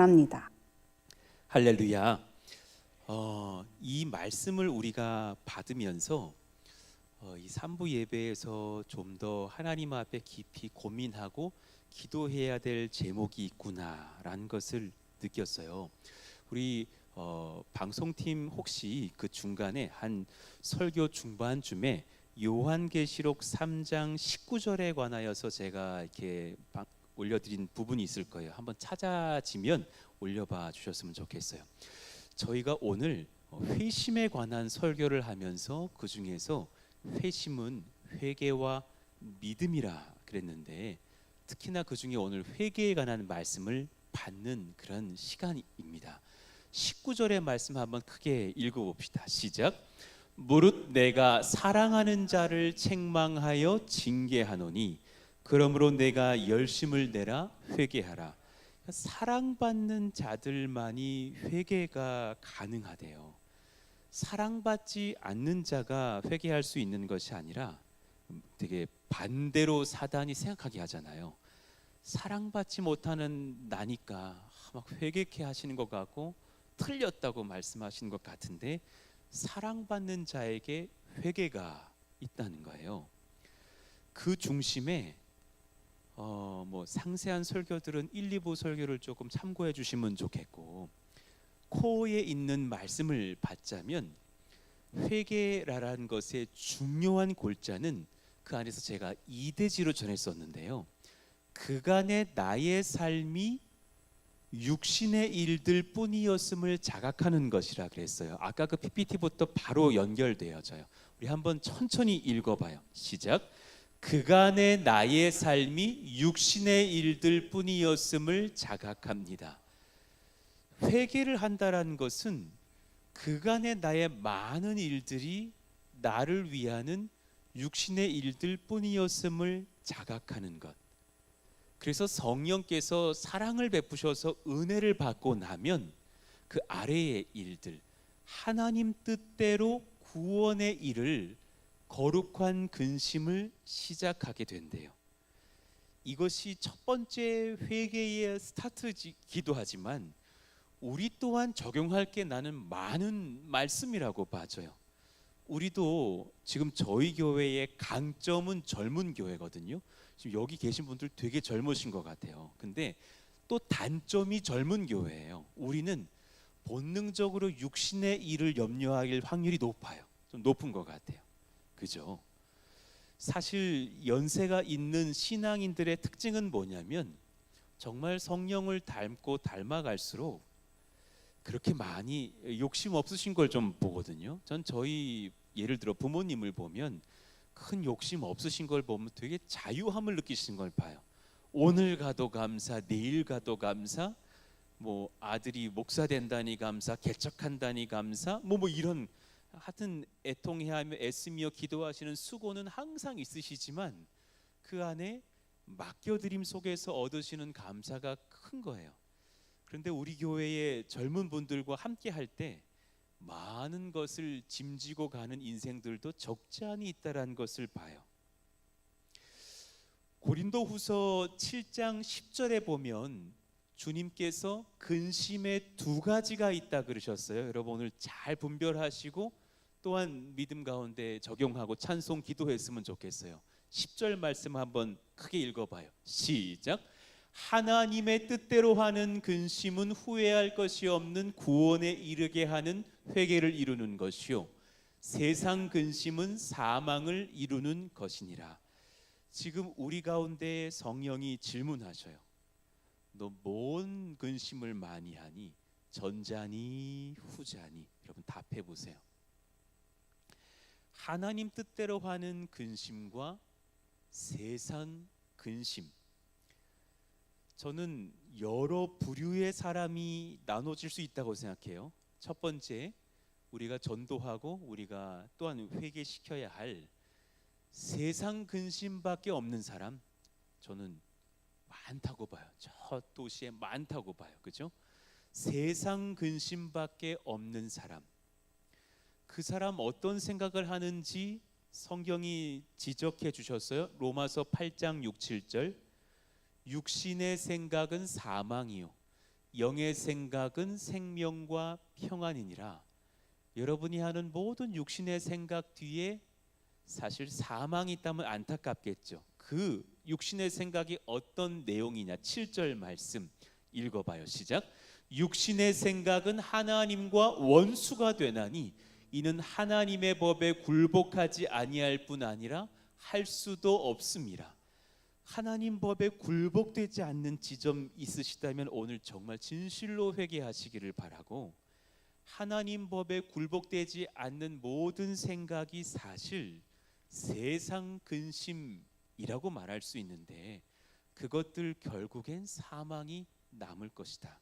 합니다. 할렐루야. 어, 이 말씀을 우리가 받으면서 어, 이 삼부 예배에서 좀 더 하나님 앞에 깊이 고민하고 기도해야 될 제목이 있구나라는 것을 느꼈어요. 우리 어, 방송팀 혹시 그 중간에 한 설교 중반쯤에 요한계시록 3장 19절에 관하여서 제가 이렇게 방- 올려드린 부분이 있을 거예요. 한번 찾아지면 올려봐 주셨으면 좋겠어요. 저희가 오늘 어, 회심에 관한 설교를 하면서 그 중에서 회심은 회개와 믿음이라 그랬는데 특히나 그 중에 오늘 회개에 관한 말씀을 받는 그런 시간입니다. 19절의 말씀 한번 크게 읽어봅시다. 시작. 무릇 내가 사랑하는 자를 책망하여 징계하노니 그러므로 내가 열심을 내라 회개하라. 사랑받는 자들만이 회개가 가능하대요. 사랑받지 않는 자가 회개할 수 있는 것이 아니라 되게 반대로 사단이 생각하게 하잖아요. 사랑받지 못하는 나니까 막 회개케 하시는 것 같고 틀렸다고 말씀하시는 것 같은데 사랑받는 자에게 회개가 있다는 거예요. 그 중심에 어, 뭐 상세한 설교들은 1, 2부 설교를 조금 참고해 주시면 좋겠고 코어에 있는 말씀을 받자면 회개라는 것의 중요한 골자는 그 안에서 제가 이대지로 전했었는데요. 그간의 나의 삶이 육신의 일들 뿐이었음을 자각하는 것이라 그랬어요. 아까 그 PPT부터 바로 연결되어져요. 우리 한번 천천히 읽어봐요. 시작. 그간의 나의 삶이 육신의 일들 뿐이었음을 자각합니다. 회개를 한다라는 것은 그간의 나의 많은 일들이 나를 위하는 육신의 일들 뿐이었음을 자각하는 것. 그래서 성령께서 사랑을 베푸셔서 은혜를 받고 나면 그 아래의 일들, 하나님 뜻대로 구원의 일을 거룩한 근심을 시작하게 된대요. 이것이 첫 번째 회개의 스타트기도 하지만 우리 또한 적용할 게 나는 많은 말씀이라고 봐져요. 우리도 지금 저희 교회의 강점은 젊은 교회거든요. 지금 여기 계신 분들 되게 젊으신 것 같아요. 근데 또 단점이 젊은 교회예요. 우리는 본능적으로 육신의 일을 염려할 확률이 높아요. 좀 높은 것 같아요. 그죠? 사실 연세가 있는 신앙인들의 특징은 뭐냐면 정말 성령을 닮고 닮아갈수록 그렇게 많이 욕심 없으신 걸 좀 보거든요. 전 저희 예를 들어 부모님을 보면 큰 욕심 없으신 걸 보면 되게 자유함을 느끼시는 걸 봐요. 오늘 가도 감사, 내일 가도 감사, 뭐 아들이 목사 된다니 감사, 개척한다니 감사, 뭐뭐 이런 하여튼 애통해하며 애쓰며 기도하시는 수고는 항상 있으시지만 그 안에 맡겨드림 속에서 얻으시는 감사가 큰 거예요. 그런데 우리 교회의 젊은 분들과 함께 할 때 많은 것을 짐지고 가는 인생들도 적지 않이 있다라는 것을 봐요. 고린도후서 7장 10절에 보면 주님께서 근심의 두 가지가 있다 그러셨어요. 여러분 오늘 잘 분별하시고 또한 믿음 가운데 적용하고 찬송 기도했으면 좋겠어요. 10절 말씀 한번 크게 읽어봐요. 시작. 하나님의 뜻대로 하는 근심은 후회할 것이 없는 구원에 이르게 하는 회개를 이루는 것이요 세상 근심은 사망을 이루는 것이니라. 지금 우리 가운데 성령이 질문하셔요. 너 뭔 근심을 많이 하니? 전자니 후자니? 여러분 답해 보세요. 하나님 뜻대로 하는 근심과 세상 근심 저는 여러 부류의 사람이 나눠질 수 있다고 생각해요. 첫 번째, 우리가 전도하고 우리가 또한 회개시켜야 할 세상 근심밖에 없는 사람, 저는 많다고 봐요. 저 도시에 많다고 봐요. 그죠? 세상 근심밖에 없는 사람. 그 사람 어떤 생각을 하는지 성경이 지적해 주셨어요. 로마서 8장 6, 7절. 육신의 생각은 사망이요 영의 생각은 생명과 평안이니라. 여러분이 하는 모든 육신의 생각 뒤에 사실 사망이 있다면 안타깝겠죠. 그 육신의 생각이 어떤 내용이냐? 7절 말씀 읽어봐요. 시작. 육신의 생각은 하나님과 원수가 되나니 이는 하나님의 법에 굴복하지 아니할 뿐 아니라 할 수도 없습니다. 하나님 법에 굴복되지 않는 지점 있으시다면 오늘 정말 진실로 회개하시기를 바라고 하나님 법에 굴복되지 않는 모든 생각이 사실 세상 근심이라고 말할 수 있는데 그것들 결국엔 사망이 남을 것이다.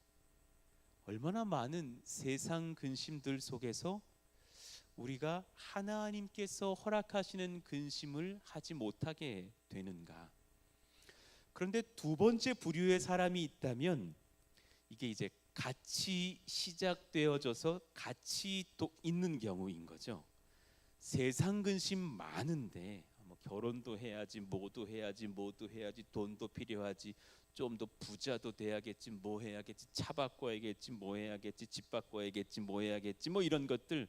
얼마나 많은 세상 근심들 속에서 우리가 하나님께서 허락하시는 근심을 하지 못하게 되는가? 그런데 두 번째 부류의 사람이 있다면 이게 이제 같이 시작되어져서 같이 또 있는 경우인 거죠. 세상 근심 많은데 뭐 결혼도 해야지, 뭐도 해야지, 뭐도 해야지, 돈도 필요하지, 좀 더 부자도 돼야겠지, 뭐 해야겠지, 차 바꿔야겠지, 뭐 해야겠지, 집 바꿔야겠지, 뭐 해야겠지, 뭐 이런 것들 뭐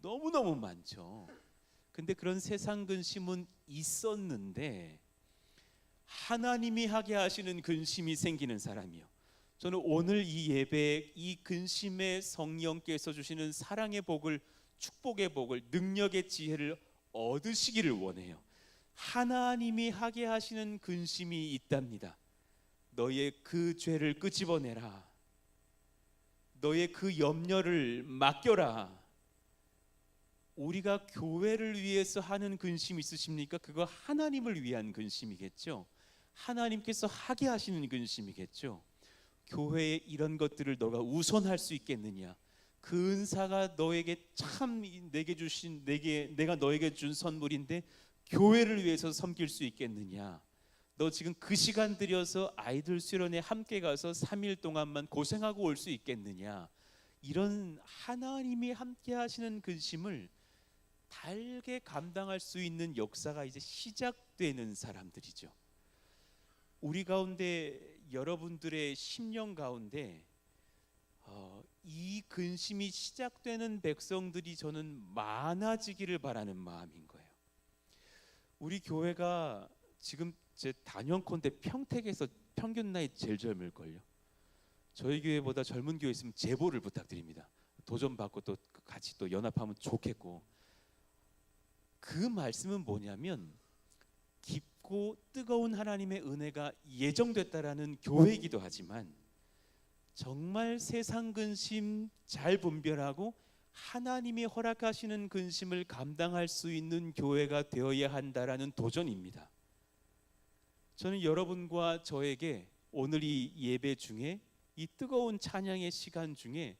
너무 너무 많죠. 근데 그런 세상 근심은 있었는데 하나님이 하게 하시는 근심이 생기는 사람이요. 저는 오늘 이 예배에 이 근심의 성령께서 주시는 사랑의 복을 축복의 복을 능력의 지혜를 얻으시기를 원해요. 하나님이 하게 하시는 근심이 있답니다. 너의 그 죄를 끄집어내라. 너의 그 염려를 맡겨라. 우리가 교회를 위해서 하는 근심 있으십니까? 그거 하나님을 위한 근심이겠죠. 하나님께서 하게 하시는 근심이겠죠. 교회에 이런 것들을 너가 우선할 수 있겠느냐? 그 은사가 너에게 참 내게 주신 내게 내가 너에게 준 선물인데 교회를 위해서 섬길 수 있겠느냐? 너 지금 그 시간 들여서 아이들 수련회 함께 가서 3일 동안만 고생하고 올 수 있겠느냐? 이런 하나님이 함께 하시는 근심을 달게 감당할 수 있는 역사가 이제 시작되는 사람들이죠. 우리 가운데 여러분들의 심령 가운데 어, 이 근심이 시작되는 백성들이 저는 많아지기를 바라는 마음인 거예요. 우리 교회가 지금 제 단연컨대 평택에서 평균 나이 제일 젊을 걸요. 저희 교회보다 젊은 교회 있으면 제보를 부탁드립니다. 도전 받고 또 같이 또 연합하면 좋겠고 그 말씀은 뭐냐면 깊고 뜨거운 하나님의 은혜가 예정됐다라는 교회이기도 하지만 정말 세상 근심 잘 분별하고 하나님이 허락하시는 근심을 감당할 수 있는 교회가 되어야 한다라는 도전입니다. 저는 여러분과 저에게 오늘 이 예배 중에 이 뜨거운 찬양의 시간 중에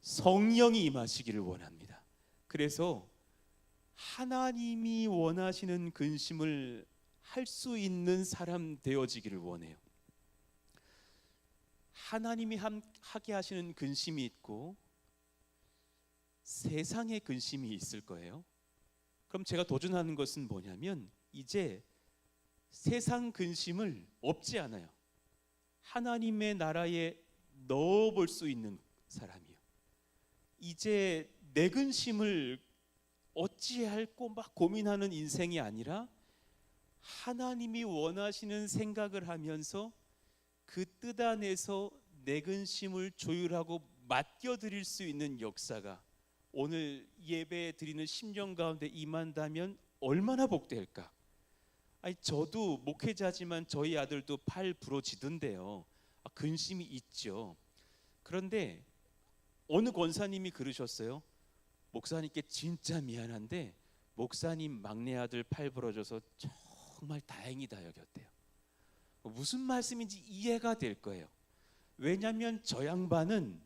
성령이 임하시기를 원합니다. 그래서 하나님이 원하시는 근심을 할 수 있는 사람 되어지기를 원해요. 하나님이 함- 하게 하시는 근심이 있고 세상의 근심이 있을 거예요. 그럼 제가 도전하는 것은 뭐냐면 이제 세상 근심을 없지 않아요. 하나님의 나라에 넣어 볼 수 있는 사람이요. 이제 내 근심을 어찌할고 막 고민하는 인생이 아니라 하나님이 원하시는 생각을 하면서 그 뜻 안에서 내 근심을 조율하고 맡겨 드릴 수 있는 역사가 오늘 예배 드리는 심령 가운데 임한다면 얼마나 복될까? 아니 저도 목회자지만 저희 아들도 팔 부러지던데요. 아, 근심이 있죠. 그런데 어느 권사님이 그러셨어요. 목사님께 진짜 미안한데 목사님 막내 아들 팔 부러져서 정말 다행이다 여겼대요. 무슨 말씀인지 이해가 될 거예요. 왜냐하면 저 양반은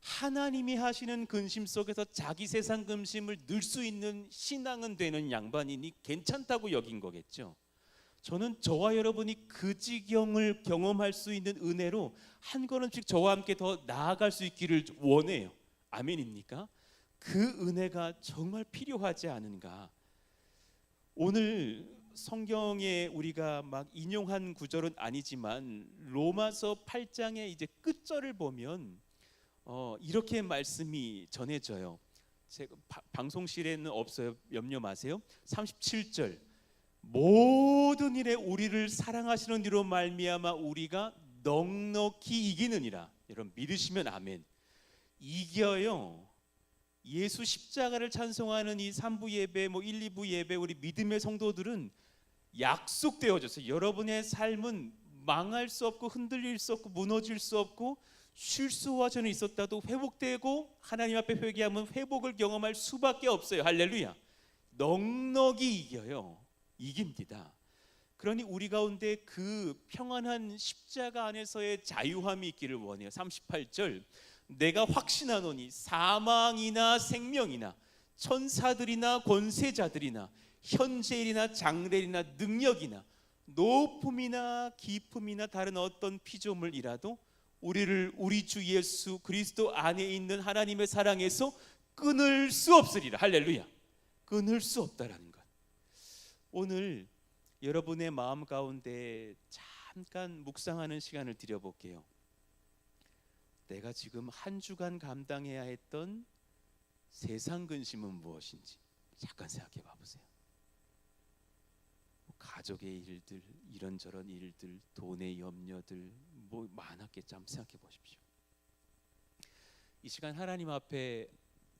하나님이 하시는 근심 속에서 자기 세상 근심을 늘 수 있는 신앙은 되는 양반이니 괜찮다고 여긴 거겠죠. 저는 저와 여러분이 그 지경을 경험할 수 있는 은혜로 한 걸음씩 저와 함께 더 나아갈 수 있기를 원해요. 아멘입니까? 그 은혜가 정말 필요하지 않은가? 오늘 성경에 우리가 막 인용한 구절은 아니지만 로마서 8장의 이제 끝절을 보면 어, 이렇게 말씀이 전해져요. 제가 바- 방송실에는 없어요. 염려 마세요. 37절 모든 일에 우리를 사랑하시는 이로 말미암아 우리가 넉넉히 이기느니라. 여러분 믿으시면 아멘. 이겨요. 예수 십자가를 찬송하는 이 3부 예배, 뭐 1, 2부 예배 우리 믿음의 성도들은 약속되어졌어요. 여러분의 삶은 망할 수 없고 흔들릴 수 없고 무너질 수 없고 실수와 전에 있었다도 회복되고 하나님 앞에 회개하면 회복을 경험할 수밖에 없어요. 할렐루야. 넉넉히 이겨요. 이깁니다. 그러니 우리 가운데 그 평안한 십자가 안에서의 자유함이 있기를 원해요. 38절 내가 확신하노니 사망이나 생명이나 천사들이나 권세자들이나 현재일이나 장래일이나 능력이나 높음이나 깊음이나 다른 어떤 피조물이라도 우리를 우리 주 예수 그리스도 안에 있는 하나님의 사랑에서 끊을 수 없으리라. 할렐루야. 끊을 수 없다라는 것. 오늘 여러분의 마음 가운데 잠깐 묵상하는 시간을 드려볼게요 내가 지금 한 주간 감당해야 했던 세상 근심은 무엇인지 잠깐 생각해 봐 보세요. 뭐 가족의 일들, 이런저런 일들, 돈의 염려들 뭐 많았겠죠. 한번 생각해 보십시오. 이 시간 하나님 앞에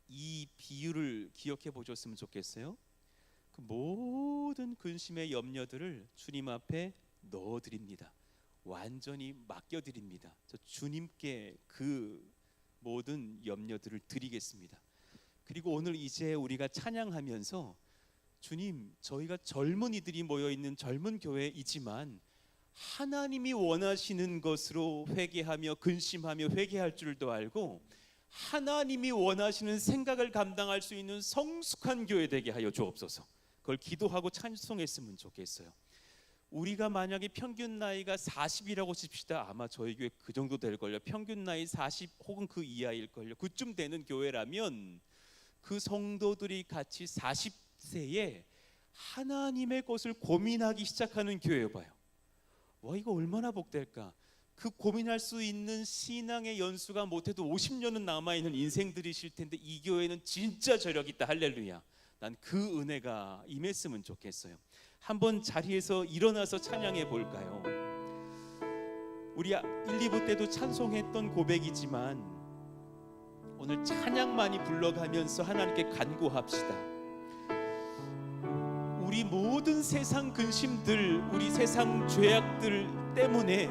이 비유를 기억해 보셨으면 좋겠어요. 그 모든 근심의 염려들을 주님 앞에 넣어 드립니다. 완전히 맡겨 드립니다. 저 주님께 그 모든 염려들을 드리겠습니다. 그리고 오늘 이제 우리가 찬양하면서 주님, 저희가 젊은이들이 모여 있는 젊은 교회이지만 하나님이 원하시는 것으로 회개하며 근심하며 회개할 줄도 알고 하나님이 원하시는 생각을 감당할 수 있는 성숙한 교회 되게 하여 주옵소서. 그걸 기도하고 찬송했으면 좋겠어요. 우리가 만약에 평균 나이가 40이라고 칩시다. 아마 저희 교회 그 정도 될 걸요. 평균 나이 40 혹은 그 이하일 걸요. 그쯤 되는 교회라면 그 성도들이 같이 40세에 하나님의 것을 고민하기 시작하는 교회 봐요. 와 이거 얼마나 복될까? 그 고민할 수 있는 신앙의 연수가 못해도 50년은 남아 있는 인생들이실 텐데 이 교회는 진짜 저력 있다. 할렐루야. 난 그 은혜가 임했으면 좋겠어요. 한번 자리에서 일어나서 찬양해 볼까요? 우리 1, 2부 때도 찬송했던 고백이지만 오늘 찬양 많이 불러가면서 하나님께 간구합시다. 우리 모든 세상 근심들, 우리 세상 죄악들 때문에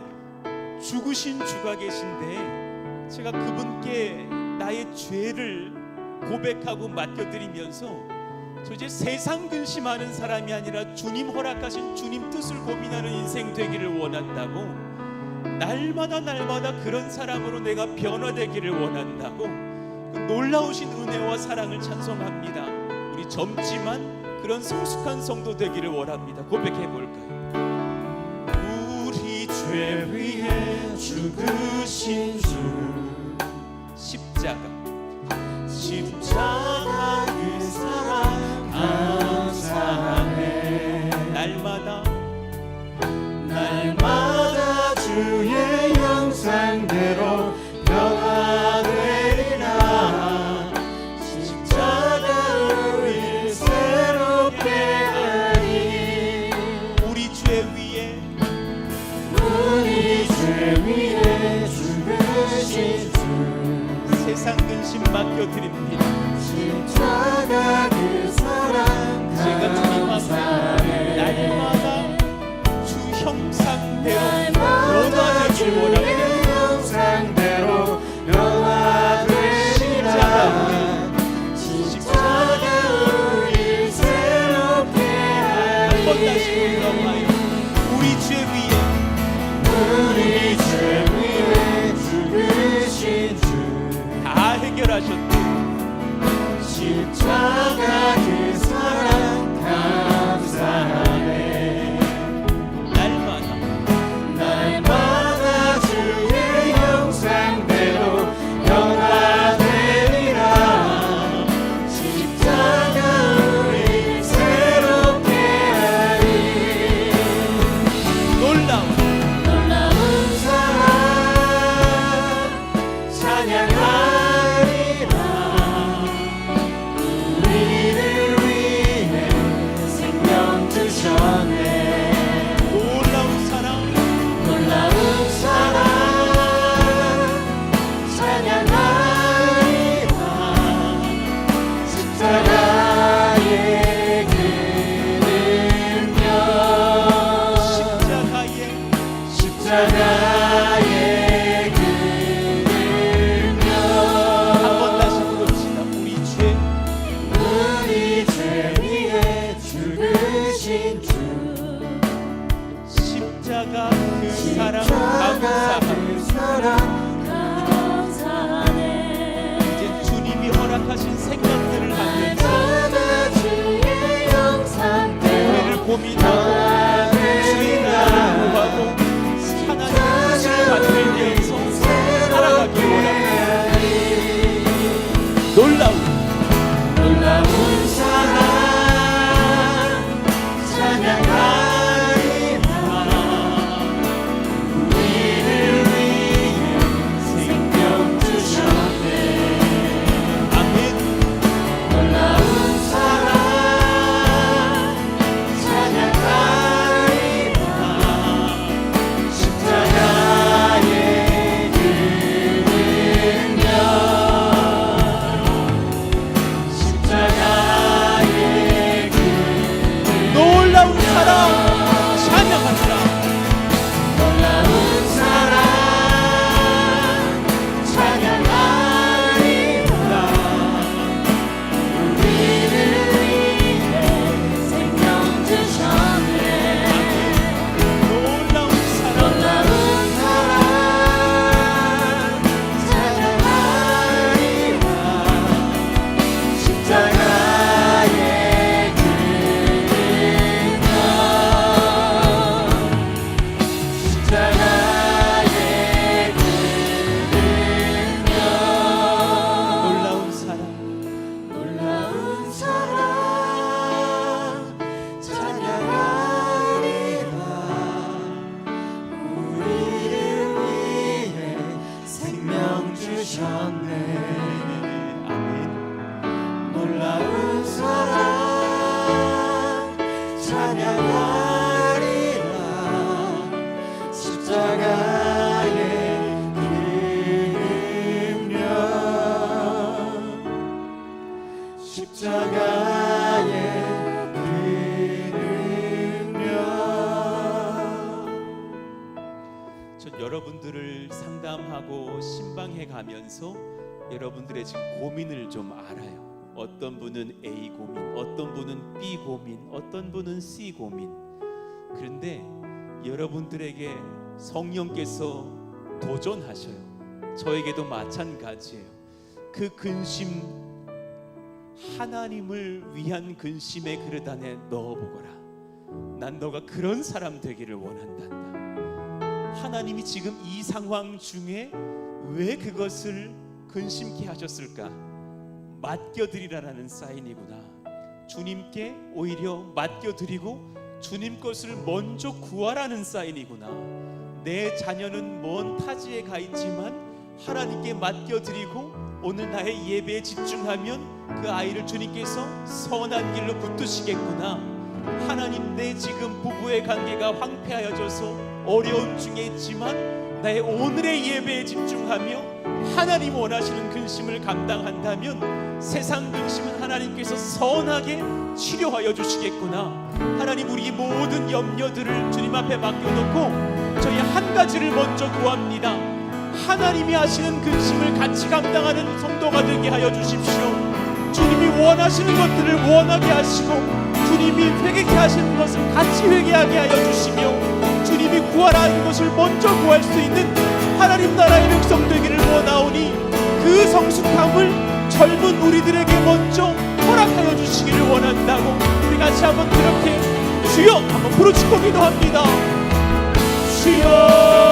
죽으신 주가 계신데 제가 그분께 나의 죄를 고백하고 맡겨드리면서 저 이제 세상 근심하는 사람이 아니라 주님 허락하신 주님 뜻을 고민하는 인생 되기를 원한다고 날마다 날마다 그런 사람으로 내가 변화되기를 원한다고 그 놀라우신 은혜와 사랑을 찬송합니다. 우리 젊지만 그런 성숙한 성도 되기를 원합니다. 고백해 볼까요? 우리 죄 위해 죽으신 주 십자가 我们的。 주셨네 여러분들의 지금 고민을 좀 알아요. 어떤 분은 A 고민, 어떤 분은 B 고민, 어떤 분은 C 고민. 그런데 여러분들에게 성령께서 도전하셔요. 저에게도 마찬가지예요. 그 근심 하나님을 위한 근심의 그릇 안에 넣어보거라. 난 너가 그런 사람 되기를 원한단다. 하나님이 지금 이 상황 중에 왜 그것을 근심케 하셨을까? 맡겨드리라는 사인이구나. 주님께 오히려 맡겨드리고 주님 것을 먼저 구하라는 사인이구나. 내 자녀는 먼 타지에 가 있지만 하나님께 맡겨드리고 오늘 나의 예배에 집중하면 그 아이를 주님께서 선한 길로 붙드시겠구나. 하나님 내 지금 부부의 관계가 황폐하여져서 어려움 중에 있지만 나의 오늘의 예배에 집중하며 하나님 원하시는 근심을 감당한다면 세상 근심은 하나님께서 선하게 치료하여 주시겠구나. 하나님 우리 모든 염려들을 주님 앞에 맡겨놓고 저희 한 가지를 먼저 구합니다. 하나님이 하시는 근심을 같이 감당하는 성도가 되게 하여 주십시오. 주님이 원하시는 것들을 원하게 하시고 주님이 회개케 하시는 것을 같이 회개하게 하여 주시며 주님이 구하라는 것을 먼저 구할 수 있는 하나님 나라의 백성 되기를 원하오니 그 성숙함을 젊은 우리들에게 먼저 허락하여 주시기를 원한다고 우리 같이 한번 그렇게 주여 한번 부르짖고 기도합니다. 주여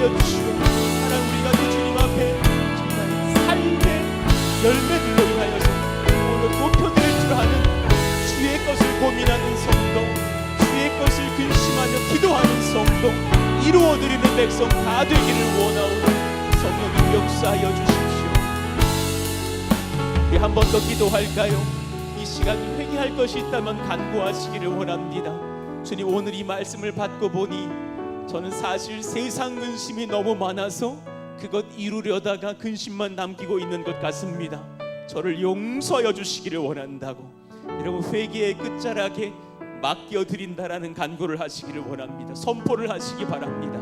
하여 주시오 하나님 우리가 그 주님 앞에 정말 삶의 열매들로 인하여서 오늘 높여드릴 줄 아는 주의 것을 고민하는 성도 주의 것을 근심하며 기도하는 성도 이루어드리는 백성 다 되기를 원하오니 성령님 역사하여 주십시오 우리 한 번 더 기도할까요? 이 시간 회개할 것이 있다면 간구하시기를 원합니다 주님 오늘 이 말씀을 받고 보니 저는 사실 세상 근심이 너무 많아서 그것 이루려다가 근심만 남기고 있는 것 같습니다. 저를 용서하여 주시기를 원한다고 여러분 회개의 끝자락에 맡겨 드린다라는 간구를 하시기를 원합니다. 선포를 하시기 바랍니다.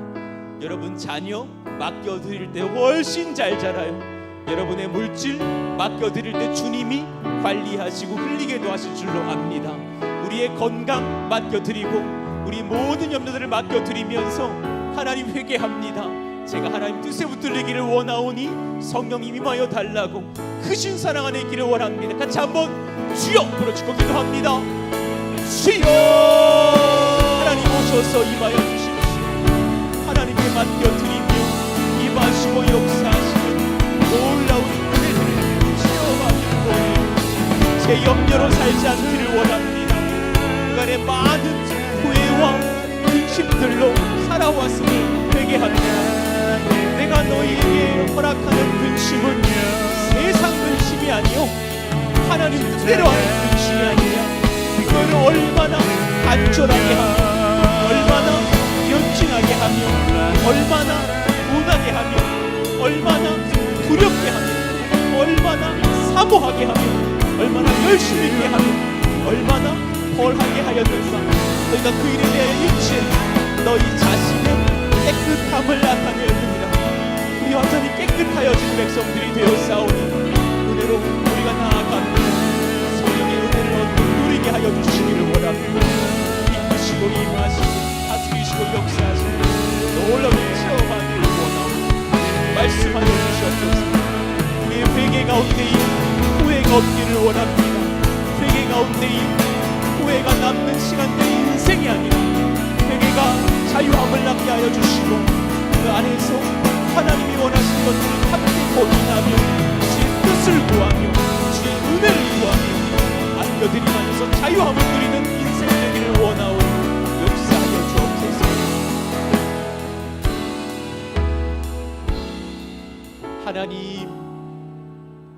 여러분 자녀 맡겨 드릴 때 훨씬 잘 자라요. 여러분의 물질 맡겨 드릴 때 주님이 관리하시고 흘리게도 하실 줄로 압니다. 우리의 건강 맡겨 드리고 우리 모든 염려들을 맡겨 드리면서 하나님 회개합니다. 제가 하나님 뜻에 붙들리기를 원하오니 성령이 임하여 달라고 크신 사랑 안에 있기를 원합니다. 같이 한번 주여 부르짖고 기도합니다. 주여 하나님 오셔서 임하여 주십시오. 하나님께 맡겨드리며 임하시고 역사하시는 놀라운 은혜들을 체험하기를. 제 염려로 살지 않기를 원합니다. 그간의 많은 후회와 근심들로 살아왔음을 회개합니다. 내가 너희에게 허락하는 근심은 세상 근심이 아니요 하나님 뜻대로 하는 근심이 아니냐? 너를 얼마나 안전하게 하며 얼마나 연진하게 하며 얼마나 운하게 하며 얼마나 두렵게 하며 얼마나 사모하게 하며 얼마나 열심히 하며 얼마나 벌하게 하였는가 너희가 그 일에 대하여 일치해 너희 자신의 깨끗함을 나타내었느니라. 우리 완전히 깨끗하여진 백성들이 되었사오니 은혜로 우리가 나아갑니다 성령의 은혜를 얻고 누리게 하여 주시기를 원합니다. 이끄시고 임하시고 다스리시고 역사하시고 놀라운 체험하기를 원하옵니다 말씀하여 주시옵소서. 우리의 회개 가운데에 후회가 없기를 원합니다. 회개 가운데에 후회가 남는 시간들이 인생이 아니라 회개가 자유함을 낳게 하여 주시고 그 안에서 하나님이 원하시는 것들을 함께 고민하며 주의 뜻을 구하며 주의 은혜를 구하며 안겨드림 안에서 자유함을 누리는 인생 되기를 원하오 역사하여 주옵소서. 하나님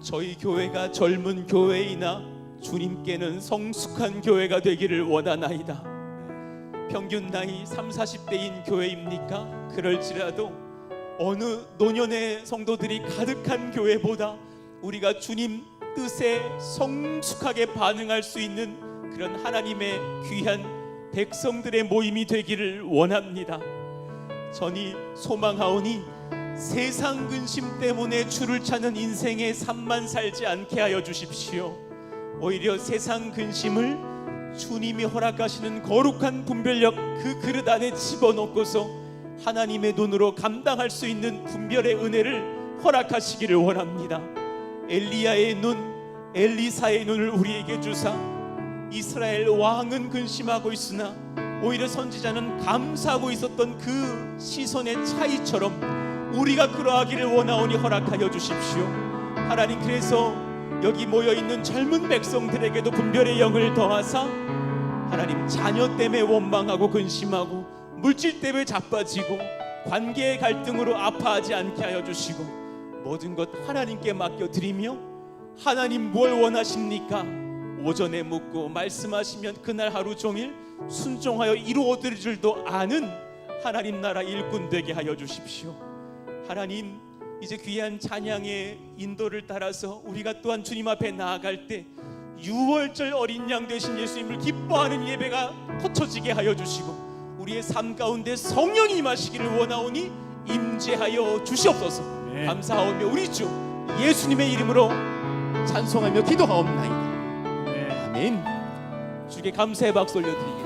저희 교회가 젊은 교회이나 주님께는 성숙한 교회가 되기를 원하나이다 평균 나이 3, 40대인 교회입니까? 그럴지라도 어느 노년의 성도들이 가득한 교회보다 우리가 주님 뜻에 성숙하게 반응할 수 있는 그런 하나님의 귀한 백성들의 모임이 되기를 원합니다. 전이 소망하오니 세상 근심 때문에 주를 찾는 인생의 삶만 살지 않게 하여 주십시오. 오히려 세상 근심을 주님이 허락하시는 거룩한 분별력 그 그릇 안에 집어넣고서 하나님의 눈으로 감당할 수 있는 분별의 은혜를 허락하시기를 원합니다. 엘리야의 눈, 엘리사의 눈을 우리에게 주사 이스라엘 왕은 근심하고 있으나 오히려 선지자는 감사하고 있었던 그 시선의 차이처럼 우리가 그러하기를 원하오니 허락하여 주십시오. 하나님 그래서 여기 모여 있는 젊은 백성들에게도 분별의 영을 더하사 하나님 자녀 때문에 원망하고 근심하고 물질 때문에 자빠지고 관계의 갈등으로 아파하지 않게 하여 주시고 모든 것 하나님께 맡겨 드리며 하나님 뭘 원하십니까? 오전에 묻고 말씀하시면 그날 하루 종일 순종하여 이루어 드릴 줄도 아는 하나님 나라 일꾼 되게 하여 주십시오. 하나님 이제 귀한 찬양의 인도를 따라서 우리가 또한 주님 앞에 나아갈 때 유월절 어린 양 되신 예수님을 기뻐하는 예배가 터쳐지게 하여 주시고 우리의 삶 가운데 성령이 임하시기를 원하오니 임재하여 주시옵소서. 네. 감사하오며 우리 주 예수님의 이름으로 찬송하며 기도하옵나이다. 네. 아멘. 주께 감사의 박수 올려드리겠습니다.